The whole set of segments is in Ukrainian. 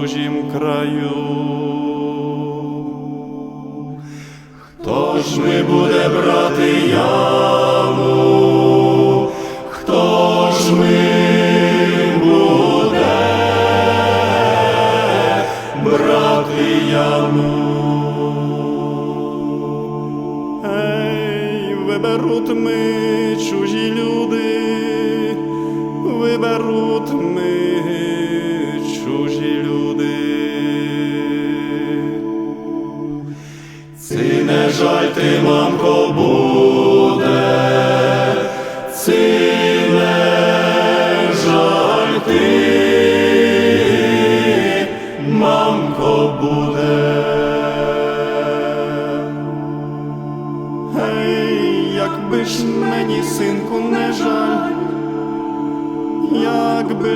чужім краю, хто ж ми буде брати яму?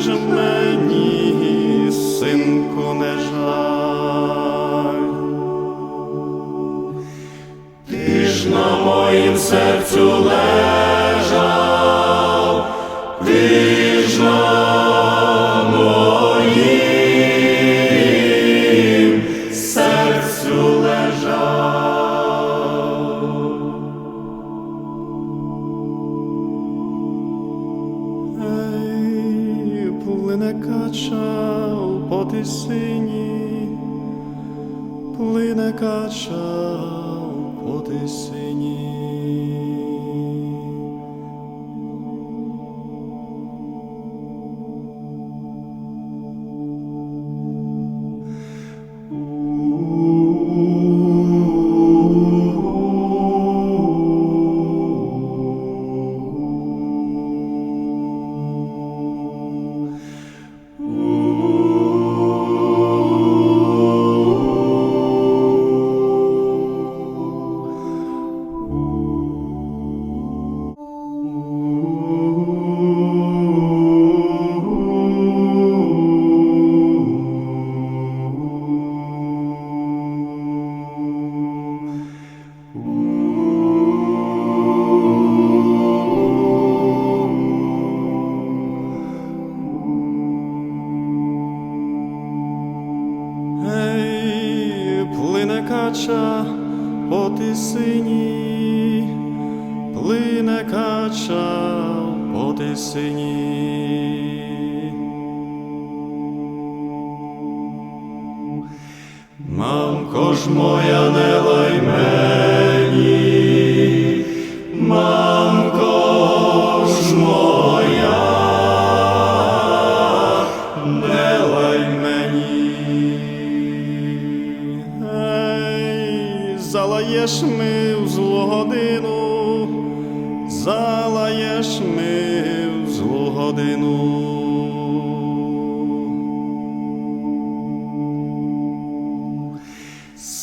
vision man. сині, плине кача поти тисині.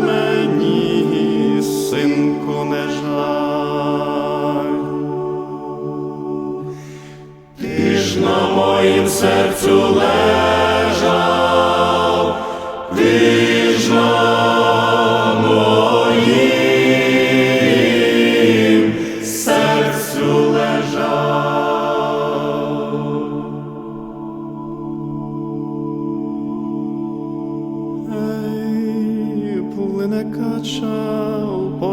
мені, синку, не жаль. Ти на моїм серцю лежав,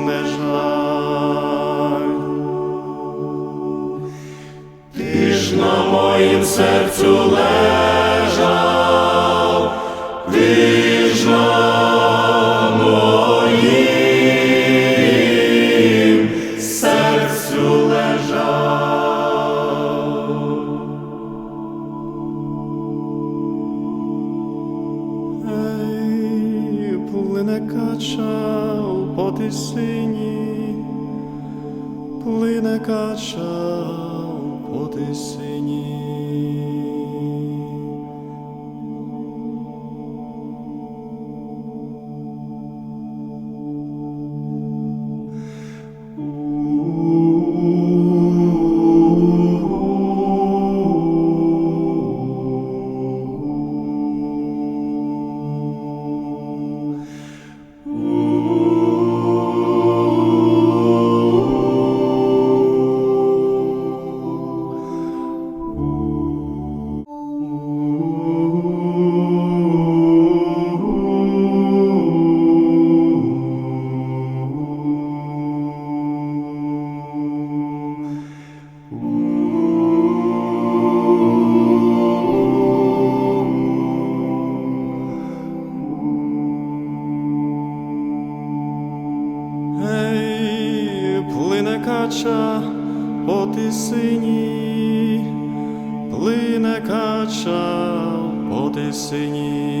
йому не жаль. Ти ж на моїм серцю лежиш, втечав по тисині.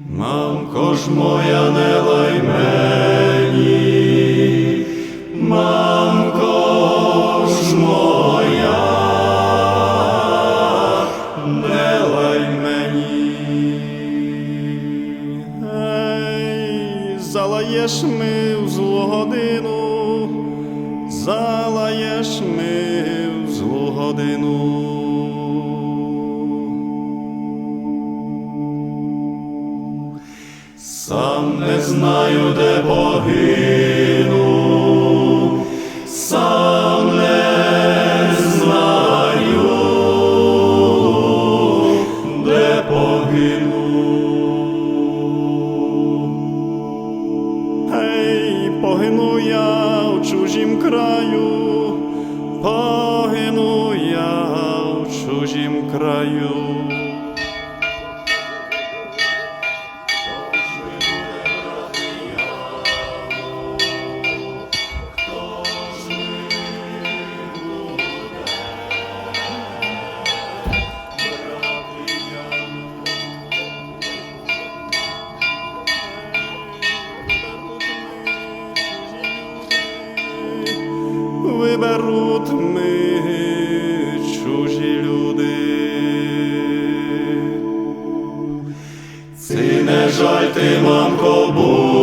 Мамко ж моя не лай мені, мамко ж моя, не лай мені, залаєш ми. боги. Сине жаль ти, мамко, будь.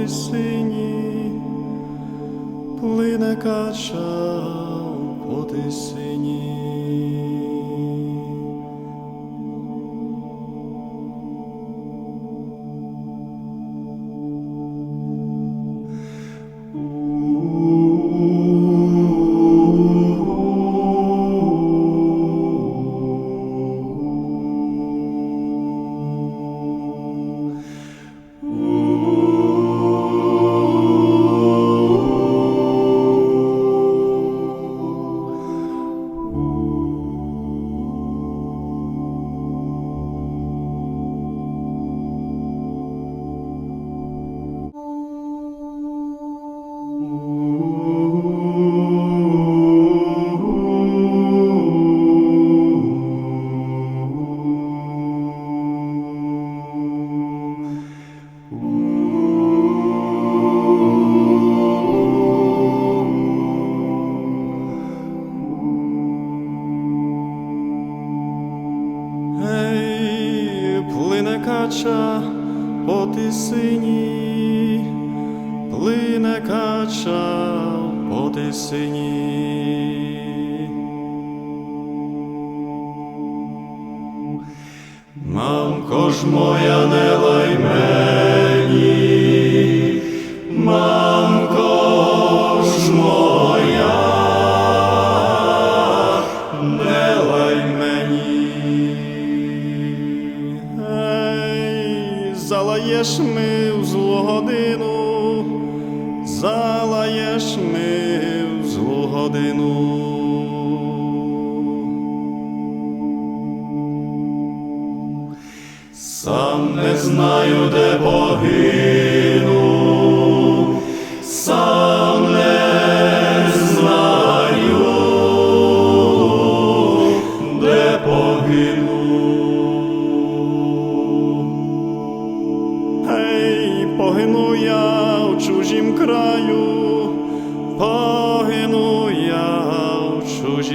воді сині, плине кача у сині.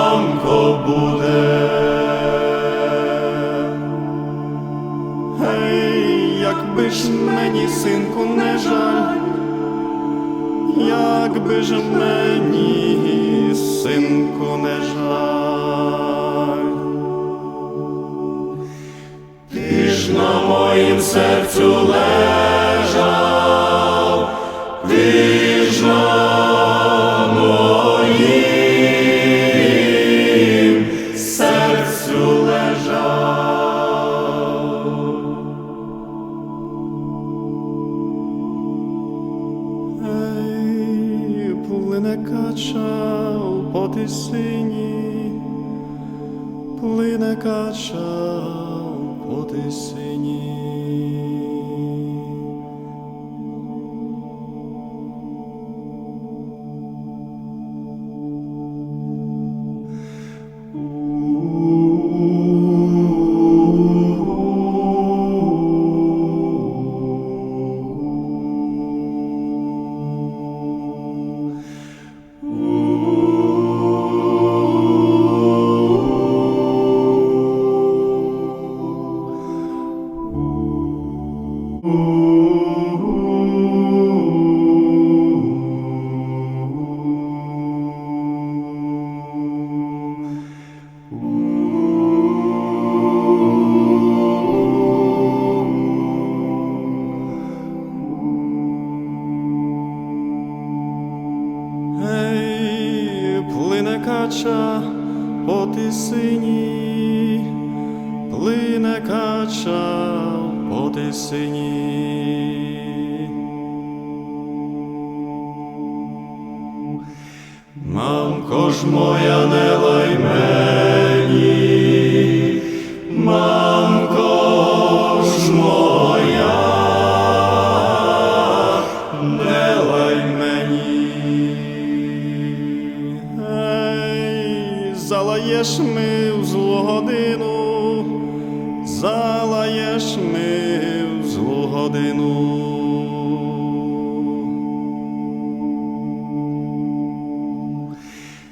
ранко буде, Гей, якби ж мені, синку, не жаль, якби ж мені, синку, не жаль, ти ж на моїм серцю лед. ти синій. Кача по тисині, плине кача по тисині.